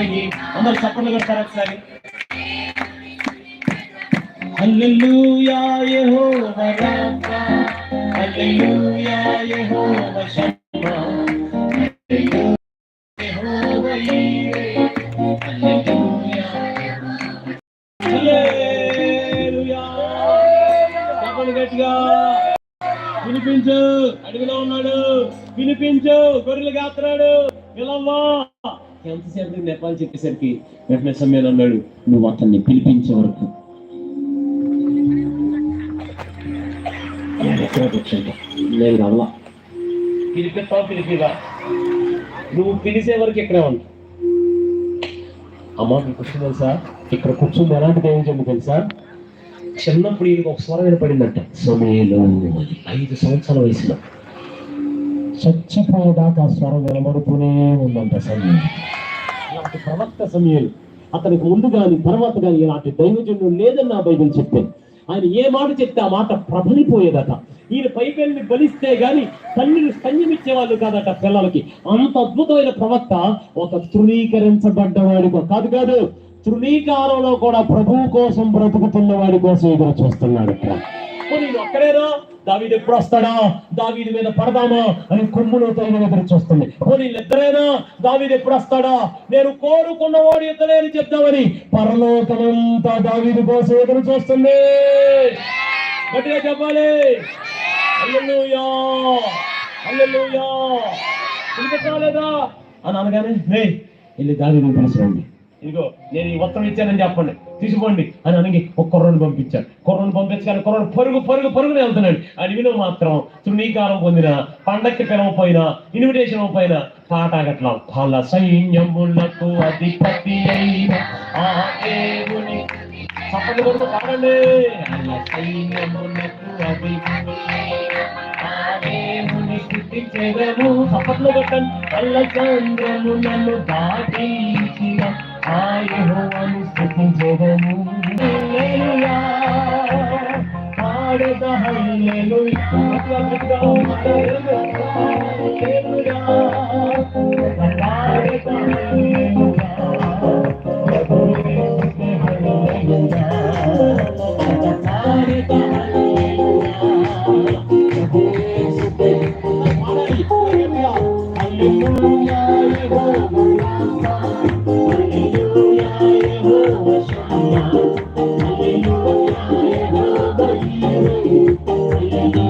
పైకి అందరు చప్పట్లు కొడతారు ఒకసారి? హల్లెలూయా యెహోవా రాఫా హల్లెలూయా యెహోవా షమ్మా యెహోవా ఈరే హల్లెలూయా హల్లెలూయా చప్పట్లు గట్టిగా. వినిపించు. అడుగులో ఉన్నాడు. వినిపించు. గొర్రెలు కాస్తున్నాడు పిలవ్వా ఎంతసేపు నేపాలు చెప్పేసరికి వెంటనే సమయం అన్నాడు నువ్వు అతన్ని పిలిపించే వరకు నేను నేను రవ్వ పిలిపిస్తావు పిలిపివా నువ్వు పిలిచే వరకు ఇక్కడే ఉంటా అమ్మ మీకు క్వశ్చన్ తెలుసా? ఇక్కడ కూర్చుంది ఎలాంటి దైవం చెప్పు తెలుసా? చిన్నప్పుడు ఈయనకి ఒక స్వరం వినపడిందంట సమయంలో ఐదు సంవత్సరాల వయసులో. చచ్చిపోయేదాకా స్వరం నిలబడుతూనే ఉందంట సమయం. అలాంటి ప్రవక్త సమయం. అతనికి ముందు కానీ తర్వాత కానీ ఇలాంటి దైవజనుడు లేదని నా బైబిల్ చెప్తే ఆయన ఏ మాట చెప్తే ఆ మాట ప్రబలిపోయేదట. ఈయన పైపెళ్ళి బలిస్తే గాని తల్లిని సంయమిచ్చే వాళ్ళు కాదట పిల్లలకి. అంత అద్భుతమైన ప్రవక్త ఒక తృణీకరించబడ్డవాడి కాదు కాదు తృణీకారంలో కూడా ప్రభువు కోసం బ్రతుకుతున్న వాడి కోసం ఎదురు చూస్తున్నాడు ఇక్కడ. పోనీ ఒక్కడేనా దావీది ఎప్పుడు వస్తాడా? దావీది మీద పడదామా? అని కొమ్ములతో ఆయన ఎదురు చూస్తుంది. పోనీ ఇద్దరేనా దావీది ఎప్పుడు వస్తాడా? నేను కోరుకున్నవాడు ఇద్దరే అని చెప్తామని పరలోకమంతా దావీది కోసం ఎదురు చూస్తుంది. గట్టిగా చెప్పాలి. హల్లెలూయా! హల్లెలూయా! పిలిపించాలేదా అని అనగానే రే వెళ్ళి దావీదు పిలిచిరండి ఇదిగో నేను ఈ ఉత్తరం ఇచ్చానని చెప్పండి. తీసుకోండి అని అనగి ఒక కుర్రను పంపించాడు. కుర్రను పంపించగానే కుర్రను పరుగు పరుగు పరుగున వెళ్తున్నాడు. అని విను మాత్రం తృణీకారం పొందిన పండక్కి పిలవపోయినా ఇన్విటేషన్ ఇవ్వకపోయినా పాటాగట్లా వాళ్ళ సైన్యములకు అధిపతి అయిన ఆ దేవుని. చప్పట్లు కొడుతూ పాడండి. సైన్యములకు అధిపతి ఆ దేవుని స్తుతించెదము. చప్పట్లు కొట్టండి. అల్ల చంద్రము నన్ను దాటించిన ఆ యెహోవాను స్తుతించెదము. హల్లెలూయా. పాడెద హల్లెలూయా. గట్టిగా, గట్టిగా పాడెద హల్లెలూయా. Oh, oh, oh,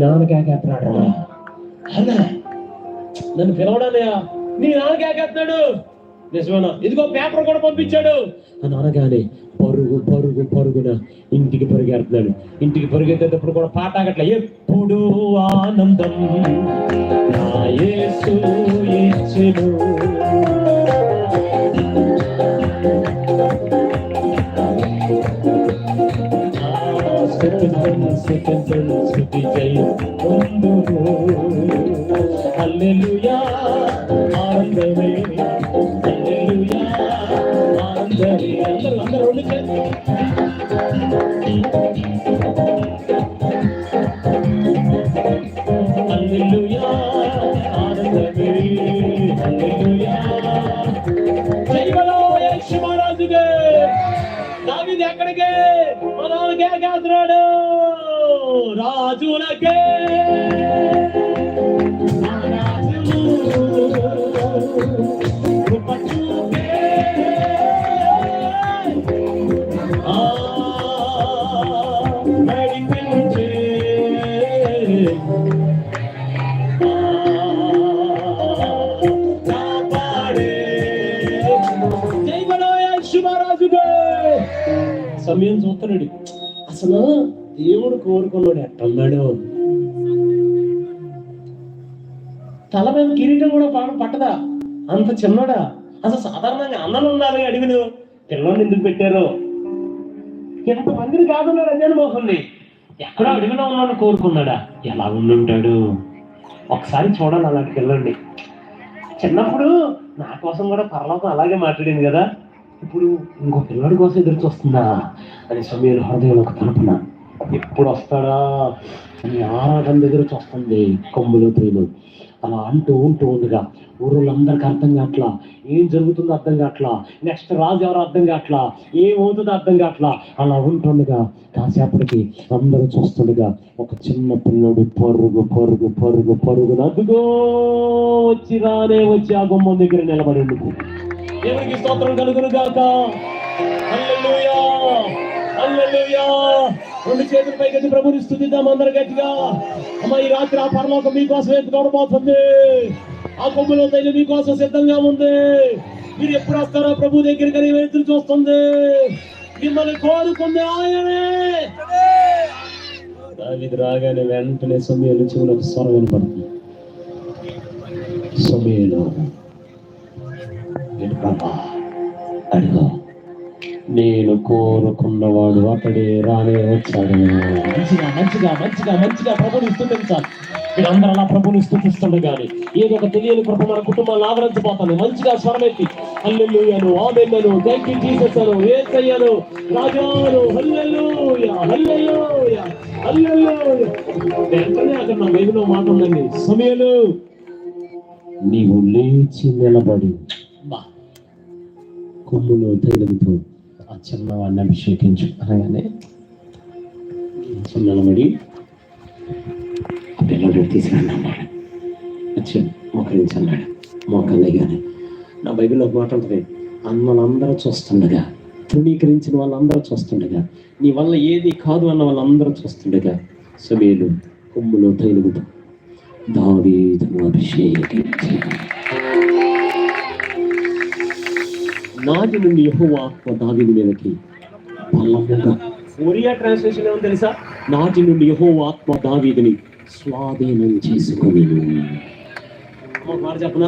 నాన్న కేకేస్తున్నాడు అన్నా నన్ను పిలవడానయ్యా నీ నాన్న కేకేస్తున్నాడు నిజమేనా? ఇదిగో పేపర్ కూడా పంపించాడు. అని అనగానే పరుగు పరుగు పరుగున ఇంటికి పరిగెడుతున్నాడు ఇంటికి పరిగెత్తేటప్పుడు కూడా పాట ఆగట్లే. ఎప్పుడు ఆనందం నా యేసు ఇచ్చెను. హల్లెలూయా ఆనందమే హల్లెలూయా ఆనందమే అందరూ అందరూ రెండు సమయం చూస్తున్నాడు. అసలు దేవుడు కోరుకున్నాడు ఎట్టన్నాడు తల మీద కిరీటం కూడా పాడు పట్టదా? అంత చిన్నడా? అసలు సాధారణంగా అన్నలు ఉండాలి అడిగిన పిల్లల్ని ఎందుకు పెట్టారు? ఎంత మందిని కాదున్నాడు అదే మోహన్ని ఎక్కడో అడిగిన ఉన్నాను కోరుకున్నాడా. ఎలా ఉండుంటాడు? ఒకసారి చూడాలి అలాంటి పిల్లండి చిన్నప్పుడు నా కోసం కూడా పర్లోకం అలాగే మాట్లాడింది కదా. ఇప్పుడు ఇంకో పిల్లడి కోసం ఎదురు చూస్తుందా అని సమీర్ హృదయంలో ఒక తలుపున ఎప్పుడు వస్తాడా? అని ఆరాటం దగ్గర చూస్తుంది కొమ్ములు తీలు. అలా అంటూ ఉంటూ ఉందిగా. ఊరులందరికీ అర్థం కావట్లా? ఏం జరుగుతుందో అర్థం కావట్లా? నెక్స్ట్ రాజు ఎవరు అర్థం కావట్లా? ఏమవుతుందో అర్థం కావట్లా? అలా ఉంటుండగా కాసేపటికి అందరూ చూస్తుండగా ఒక చిన్న పిల్లడు పరుగు పరుగు పరుగు పరుగు అదుగో వచ్చి రానే వచ్చి ఆ గుమ్మం దగ్గర నిలబడి దేవునికి స్తోత్రం కలుగును గాక అల్లెలుయా అల్లెలుయా రెండు చేతుల పైకి ప్రభుని స్థుతిద్దాం అందరు గట్టిగా. అమ్మ ఈ రాత్రి ఆ పరలోకం మీకోసం ఎత్తుకోవడబోతుంది ఆ కొమ్ములో తైలు మీకోసం సిద్ధంగా ఉంది. మీరు ఎప్పుడు వస్తారో ప్రభు దగ్గరికి ఎదురు చూస్తుంది. మిమ్మల్ని కోరుకుంది ఆయనే. దావిది రాగానే వెంటనే సమయంలో చెవులకు స్వరం వినపడుతుంది. సమయంలో ప్రభా? అడుగు. నేను కోరుకున్నవాడు అతడే రానే వచ్చాడు. మంచిగా మంచిగా మంచిగా మంచిగా ప్రభుని స్థుతించాలి. మీరందరూ అలా ప్రభుని స్థుతిస్తుండే కానీ ఏదో ఒక తెలియని కృప మన కుటుంబాన్ని ఆదరించబోతాను మంచిగా స్వరమెత్తి హల్లెలూయను ఆమెను థ్యాంక్ యూ జీసస్ అను ఏసయ్యను రాజాను హల్లెలూయా వెంటనే అక్కడ నా బైబిల్లో మాట ఉందండి సమయలు నీవు లేచి నిలబడి కొమ్ములో తైలంతో ఆ చిన్నవాడిని అభిషేకించు. అనగానే నిలబడి ఆ పిల్లడు తీసుకురండి అన్నాడు వచ్చి మోకరించి అన్నాడు మోకలు నా బైబిల్లో ఒక మాట ఉంటుంది. అన్నలందరూ చూస్తుండగా తృణీకరించిన వాళ్ళందరూ చూస్తుండగా నీ వల్ల ఏది కాదు అన్న వాళ్ళందరూ చూస్తుండగా సమీలు కొమ్ములో తైలుగుతూ దావీదును అభిషేకించాడు నాటి నుండి యెహోవా ఆత్మ దావీదు మీదకి బలముగా ఒరియా ట్రాన్స్లేషన్ ఏమో తెలుసా? నాటి నుండి యెహోవా ఆత్మ దావీదుని స్వాధీనం చేసుకొని. మాట చెప్పన?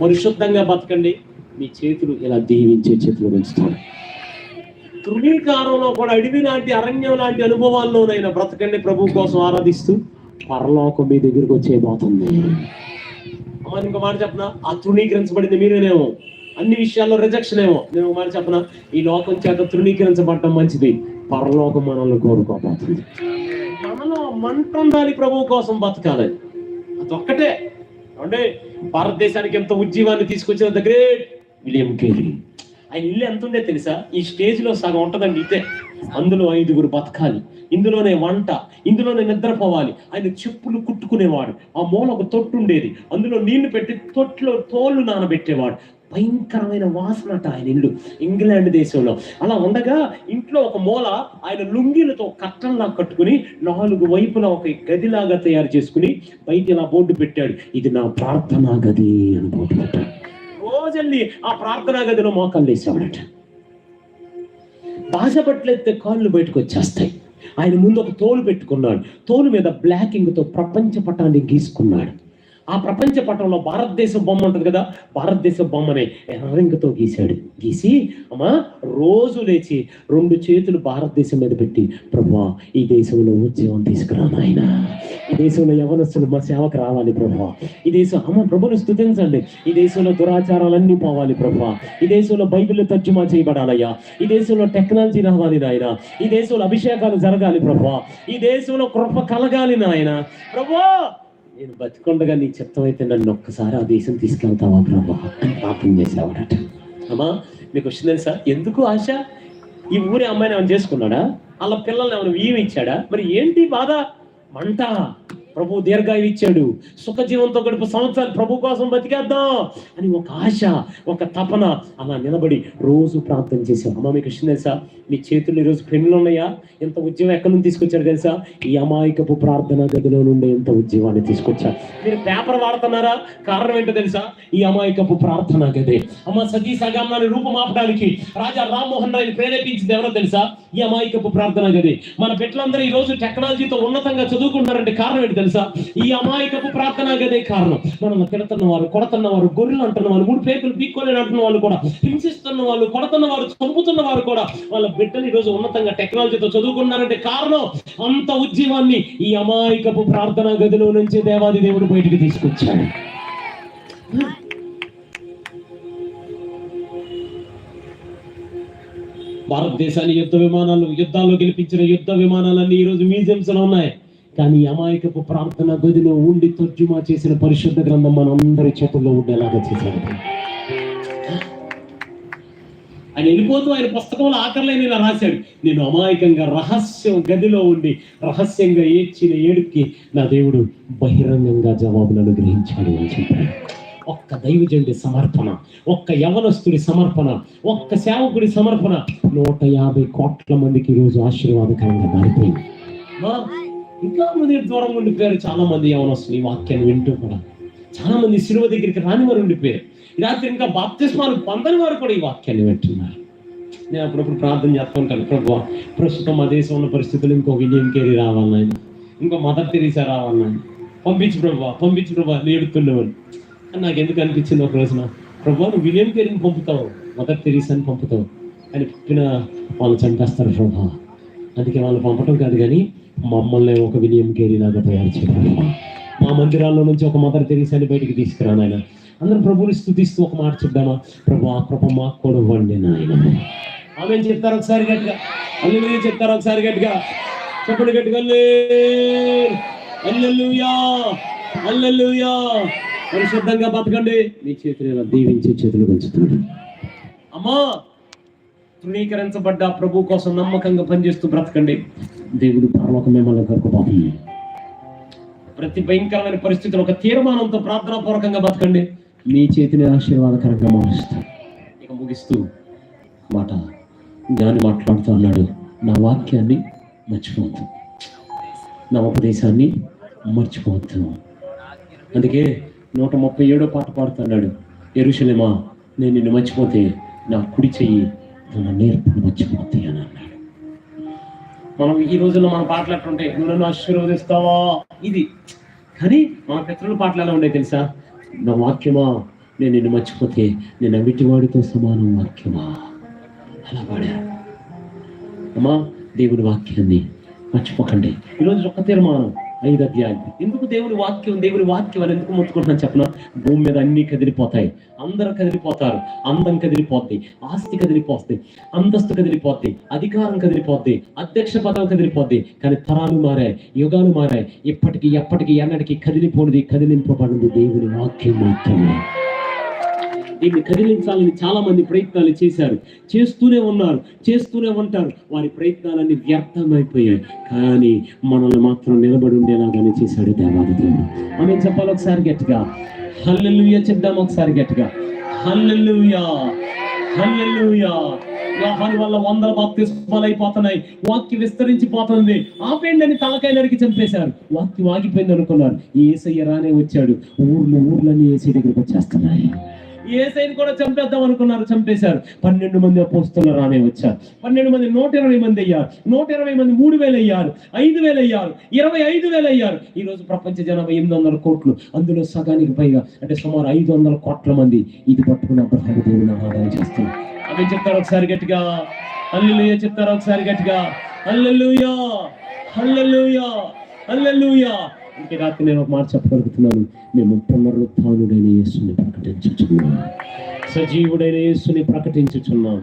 పరిశుద్ధంగా బతకండి. మీ చేతులు ఇలా దీవించే చేతులు పెంచుతాడు ధృవీకారంలో కూడా అడవి లాంటి అరణ్యం లాంటి అనుభవాల్లోనైనా బ్రతకండి ప్రభు కోసం ఆరాధిస్తూ పరలోకం మీ దగ్గరికి వచ్చేయబోతుంది అమ్మ ఇంకో మాట చెప్పనా? ఆ తృణీకరించబడింది మీరేనేమో? అన్ని విషయాల్లో రిజెక్షన్ ఏమో. నేను మరి మాట ఈ లోకం చేత తృణీకరించబడటం మంచిది. పరలోకం మనల్ని కోరుకోబోతుంది. మనలో మంట ఉండాలి ప్రభు కోసం బతకాలి అదొక్కటే. అంటే భారతదేశానికి ఎంత ఉద్యమాన్ని తీసుకొచ్చిన ద గ్రేట్ విలియం కేరీ. ఆయన ఇల్లు ఎంత ఉండే తెలుసా? ఈ స్టేజ్లో సగం ఉంటదండి ఇదే. అందులో ఐదుగురు బతకాలి. ఇందులోనే వంట ఇందులోనే నిద్రపోవాలి. ఆయన చెప్పులు కుట్టుకునేవాడు. ఆ మూల ఒక తొట్టు ఉండేది. అందులో నీళ్ళు పెట్టి తొట్టులో తోళ్ళు నానబెట్టేవాడు. భయంకరమైన వాసనట ఆయన ఇల్లు. ఇంగ్లాండ్ దేశంలో. అలా ఉండగా ఇంట్లో ఒక మూల ఆయన లుంగీలతో కట్టంలా కట్టుకుని నాలుగు వైపులా ఒక గదిలాగా తయారు చేసుకుని బయట ఇలా బోర్డు పెట్టాడు. ఇది నా ప్రార్థనా గది అని బోర్డు పెట్టాడు. రోజల్లి ఆ ప్రార్థనా గదిలో మోకాళ్ళు వేసేవాడట. భాష పట్లెత్తే కాళ్ళు బయటకు వచ్చేస్తాయి. ఆయన ముందు ఒక తోలు పెట్టుకున్నాడు. తోలు మీద బ్లాకింగ్తో ప్రపంచ పటాన్ని గీసుకున్నాడు. ఆ ప్రపంచ పటంలో భారతదేశ బొమ్మ ఉంటుంది కదా భారతదేశ బొమ్మని ఎర్రంకతో గీశాడు. గీసి అమ్మా రోజు లేచి రెండు చేతులు భారతదేశం మీద పెట్టి ప్రభా ఈ దేశంలో ఉద్యోగం తీసుకురా నాయన. ఈ దేశంలో యవనస్తులు మా సేవకు రావాలి ప్రభా. ఈ దేశం అమ్మ ప్రభుని స్థుతించండి. ఈ దేశంలో దురాచారాలన్నీ పోవాలి ప్రభా. ఈ దేశంలో బైబిల్ తర్జుమా చేయబడాలయ్యా. ఈ దేశంలో టెక్నాలజీ రావాలి నాయన. ఈ దేశంలో అభిషేకాలు జరగాలి ప్రభా. ఈ దేశంలో కృప కలగాలి నాయన. ప్రభా నేను బతికొండగా నీ చిత్తం అయితే నన్ను ఒక్కసారి ఆ దేశం తీసుకెళ్తావా ప్రభా అని పాపం చేసేవాడట. అమ్మా నీకు వచ్చింది తెలుసా? ఎందుకు ఆశ? ఈ ఊరి అమ్మాయిని ఏమైనా చేసుకున్నాడా? వాళ్ళ పిల్లల్ని ఏమైనా వీయం ఇచ్చాడా? మరి ఏంటి బాధ? మంట. ప్రభు దీర్ఘాయు ఇచ్చాడు. సుఖ జీవంతో గడుపు సంవత్సరాలు ప్రభు కోసం బతికేద్దాం అని ఒక ఆశ ఒక తపన అలా నిలబడి రోజు ప్రార్థన చేశాం. అమ్మ మీకు విషయం తెలుసా? మీ చేతులు ఈరోజు పెన్నులు ఉన్నాయా? ఎంత ఉద్యమం ఎక్కడి నుంచి తీసుకొచ్చారు తెలుసా? ఈ అమాయకపు ప్రార్థన గదిలో నుండి ఎంత ఉద్యమాన్ని తీసుకొచ్చారు? మీరు పేపర్ వాడుతున్నారా? కారణం ఏంటో తెలుసా? ఈ అమాయకపు ప్రార్థన గదే. అమ్మ సతీ సగామాన్ని రూపమాపడానికి రాజా రామ్మోహన్ రాయ్ని ప్రేరేపించింది ఎవరో తెలుసా? ఈ అమాయకపు ప్రార్థన గది. మన బిడ్డలందరూ ఈ రోజు టెక్నాలజీతో ఉన్నతంగా చదువుకుంటారంటే కారణం ఏంటి తెలుసా? ఈ అమాయకపు ప్రార్థన గదే కారణం. మనం తిడుతున్న వారు కొడుతున్న వారు గొర్రెలు అంటున్న వాళ్ళు మూడు పేపర్లు పీక్కోలేని అంటున్న వాళ్ళు కూడా హింసిస్తున్న వాళ్ళు కొడుతున్న వారు చంపుతున్న వారు కూడా వాళ్ళ బిడ్డలు ఈరోజు రోజు ఉన్నతంగా టెక్నాలజీతో చదువుకున్నారంటే కారణం అంత ఉద్యమాన్ని ఈ అమాయకపు ప్రార్థన గదిలో నుంచి దేవాది దేవుడు బయటికి తీసుకొచ్చాడు. భారతదేశాన్ని యుద్ధ విమానాలు యుద్ధాల్లో గెలిపించిన యుద్ధ విమానాలన్నీ ఈ రోజు మ్యూజియంస్లో ఉన్నాయి. కానీ అమాయకపు ప్రార్థన గదిలో ఉండి తర్జుమా చేసిన పరిశుద్ధ గ్రంథం మనందరి చేతుల్లో ఉండేలాగా చేశాడు. ఆయన వెళ్ళిపోతూ ఆయన పుస్తకంలో ఆఖరిలో ఇలా రాశాడు? నేను అమాయకంగా రహస్యం గదిలో ఉండి రహస్యంగా ఏడ్చిన ఏడుపుకి నా దేవుడు బహిరంగంగా జవాబులను అనుగ్రహించాడు అని చెప్పాడు. ఒక్క దైవజండి సమర్పణ ఒక్క యవనస్తుడి సమర్పణ ఒక్క సేవకుడి సమర్పణ నూట యాభై కోట్ల మందికి ఈరోజు ఆశీర్వాదకరంగా మారిపోయింది. ఇంకా మంది దూరం ఉండిపోయారు చాలా మంది యవనస్తులు ఈ వాక్యాన్ని వింటూ కూడా. చాలా మంది సిలువ దగ్గరికి రాని వారు ఉండిపోయారు రాత్రి ఇంకా బాప్తిస్మాలు పొందని వారు కూడా ఈ వాక్యాన్ని వింటున్నారు. నేను అప్పుడప్పుడు ప్రార్థన చేస్తూ ఉంటాను ప్రభు ప్రస్తుతం మా దేశంలో ఉన్న పరిస్థితులు ఇంకో విలియం కేరీ రావాలని ఇంకో మదర్ తెరీసా రావాలని. పంపించు ప్రభు పంపించు ప్రభు నేడుతున్నామని అని నాకు ఎందుకు అనిపించింది ఒక రోజున ప్రభు నువ్వు విలియం కేరీని పంపుతావు మదర్ తెరీసాని పంపుతావు. అని పుట్టిన వాళ్ళు చంపేస్తారు ప్రభు. అందుకే వాళ్ళు పంపటం కాదు కానీ మమ్మల్ని ఒక విలియం కేరీలాగా తయారు చేయాలి మా మందిరాల్లో నుంచి ఒక మదర్ తెరీసాని బయటికి తీసుకురా నాయన అందరూ ప్రభుని స్థుతిస్తూ ఒక మాట చెప్దామా? ప్రభు ఆ కృప మాకు కూడా ఇవ్వండి నాయన. ఆమె చెప్తారు ఒకసారి గట్టిగా? అల్లు చెప్తారు ఒకసారి గట్టిగా? చెప్పండి గట్టిగా అల్లెలుయా అల్లెలుయా పరిశుద్ధంగా బతకండి. మీ చేతులు దీవించే చేతులు పెంచుతాడు అమ్మా! తృణీకరించబడ్డ ప్రభు కోసం నమ్మకంగా పనిచేస్తూ బ్రతకండి. దేవుడు పరలోకం మిమ్మల్ని కరుకుతాం ప్రతి భయంకరమైన పరిస్థితులు ఒక తీర్మానంతో ప్రార్థనా పూర్వకంగా బతకండి మీ చేతిని ఆశీర్వాదకరంగా మారుస్తాడు ఇక ముగిస్తూ మాట. జ్ఞాని మాట్లాడుతూ అన్నాడు నా వాక్యాన్ని మర్చిపోవద్దు. నా ఉపదేశాన్ని మర్చిపోవద్దు. అందుకే నూట ముప్పై ఏడో పాట పాడుతున్నాడు. ఎరుషలేమా నేను నిన్ను మర్చిపోతే నా కుడి చెయ్యి తన నేర్పును మర్చిపోతే అని అన్నాడు. మనం ఈ రోజుల్లో మన పాటలు ఎట్లుంటాయి? నువ్వు నన్ను ఆశీర్వదిస్తావా? ఇది. కానీ మన పితరుల పాటలు ఎలా ఉండే తెలుసా? నా వాక్యమా? నేను నిన్ను మర్చిపోతే నేను అవిటివాడితో సమానం వాక్యమా? అలా పాడా అమ్మా దేవుడి వాక్యాన్ని మర్చిపోకండి. ఈరోజు ఒక తీర్మానం. ఐదు అధ్యాయం ఎందుకు దేవుని వాక్యం దేవుని వాక్యం అని ఎందుకు ముట్టుకుంటున్నాను చెప్పిన? భూమి మీద అన్ని కదిలిపోతాయి. అందరూ కదిలిపోతారు. అందం కదిలిపోద్ది. ఆస్తి కదిలిపోద్ది. అంతస్తు కదిలిపోద్ది. అధికారం కదిలిపోద్ది. అధ్యక్ష పదవి కదిలిపోద్ది. కానీ తరాలు మారాయి. యుగాలు మారాయి. ఇప్పటికి ఎప్పటికి ఎన్నటికి కదిలిపోనిది కదిలింపబడింది దేవుని వాక్యం మాత్రమే. దీన్ని కదిలించాలని చాలా మంది ప్రయత్నాలు చేశారు. చేస్తూనే ఉన్నారు చేస్తూనే ఉంటారు. వారి ప్రయత్నాలన్నీ వ్యర్థమైపోయాయి. కానీ మనల్ని మాత్రం నిలబడి ఉండేలాగానే చేశాడు దేవాదేవుడు ఆమె చెప్పాలి ఒకసారి గట్టిగా. హల్లెలుయ చెప్దాం ఒకసారి గట్టిగా. హల్లెలుయా హల్లెలుయా. యోహాను వల్ల వందల బాప్తిస్మాలు అయిపోతున్నాయి. వాక్యం విస్తరించిపోతుంది. ఆపేయండి అని తలకాయ నరికి చంపేశారు. వాక్యం ఆగిపోయింది అనుకున్నారు ఏసయ్య రానే వచ్చాడు. ఊర్లు ఊర్లన్నీ ఏసీ దగ్గరకు వచ్చేస్తున్నాయి. ఏసైని కూడా చంపేద్దాం అనుకున్నారు చంపేశారు. పన్నెండు మంది అపోస్తులు రానే వచ్చారు. పన్నెండు మంది నూట ఇరవై మంది అయ్యారు. నూట ఇరవై మంది మూడు వేలు అయ్యారు. ఐదు వేలు అయ్యారు. ఇరవై ఐదు వేలు అయ్యారు. ఈ రోజు ప్రపంచ జనాభా ఎనిమిది వందల కోట్లు. అందులో సగానికి పైగా అంటే సుమారు ఐదు వందల కోట్ల మంది ఇది పట్టుకుని అబ్రహాం దేవుని ఆరాధన చేస్తున్నారు. అవి చెప్తారు ఒకసారి గట్టిగా. అల్లెలుయ చెప్తారు ఒకసారి గట్టిగా. అల్లెలుయా అల్లెలుయా అల్లెలుయా ఇంకే రాత్రి నేను ఒక మాట చెప్పగలుగుతున్నాను. మేము పునరుత్డైన యేసుని ప్రకటించుచున్నాం. సజీవుడైన యేసుని ప్రకటించుచున్నాం.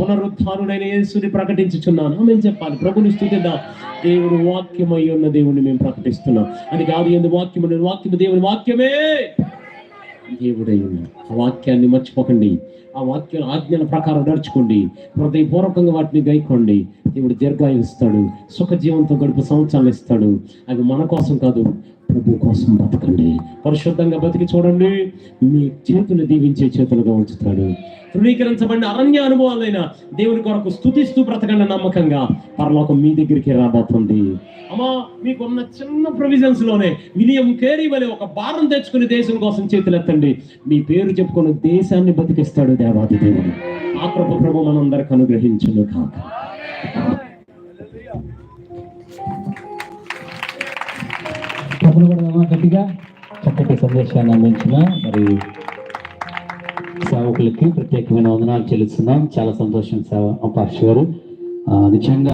పునరుత్డైన యేసుని ప్రకటించుచున్నాను మేము చెప్పాలి. ప్రభుని స్థుతిద్దాం. దేవుడు వాక్యమై ఉన్న దేవుని మేము ప్రకటిస్తున్నాం. అది కాదు ఎందు వాక్యము నేను వాక్యము దేవుని వాక్యమే. దేవుడై ఆ వాక్యాన్ని మర్చిపోకండి. ఆ వాక్య ఆజ్ఞల ప్రకారం నడుచుకోండి. హృదయపూర్వకంగా వాటిని గైకోండి దేవుడు దీర్ఘాయిస్తాడు సుఖ జీవంతో గడుపు సంవత్సరాలు ఇస్తాడు. అవి మన కోసం కాదు ప్రభు కోసం బతకండి. పరిశుద్ధంగా బతికి చూడండి. మీ చేతులు దీవించే చేతులుగా ఉంచుతాడు. ధృవీకరించబడిన అరణ్య అనుభవాలైన దేవుని కొరకు స్తుతిస్తూ బ్రతకండి నమ్మకంగా. పరలోకం మీ దగ్గరికి రాబోతుంది. అమ్మా మీకున్న చిన్న ప్రొవిజన్స్లోనే విలియం కేరీ వలె ఒక భారం తెచ్చుకుని దేశం కోసం చేతులెత్తండి. మీ పేరు చెప్పుకున్న దేశాన్ని బతికిస్తాడు దేవాది దేవుడు. ఆ ప్రభు ప్రభు మనందరికి అనుగ్రహించును కాక డబ్బులు కూడా గట్టిగా చక్కటి సందేశాన్ని అందించిన మరి సేవకులకి ప్రత్యేకమైన వందనాలు చెల్లిస్తున్నాం. చాలా సంతోషం సేవ. పార్షి గారు. నిజంగా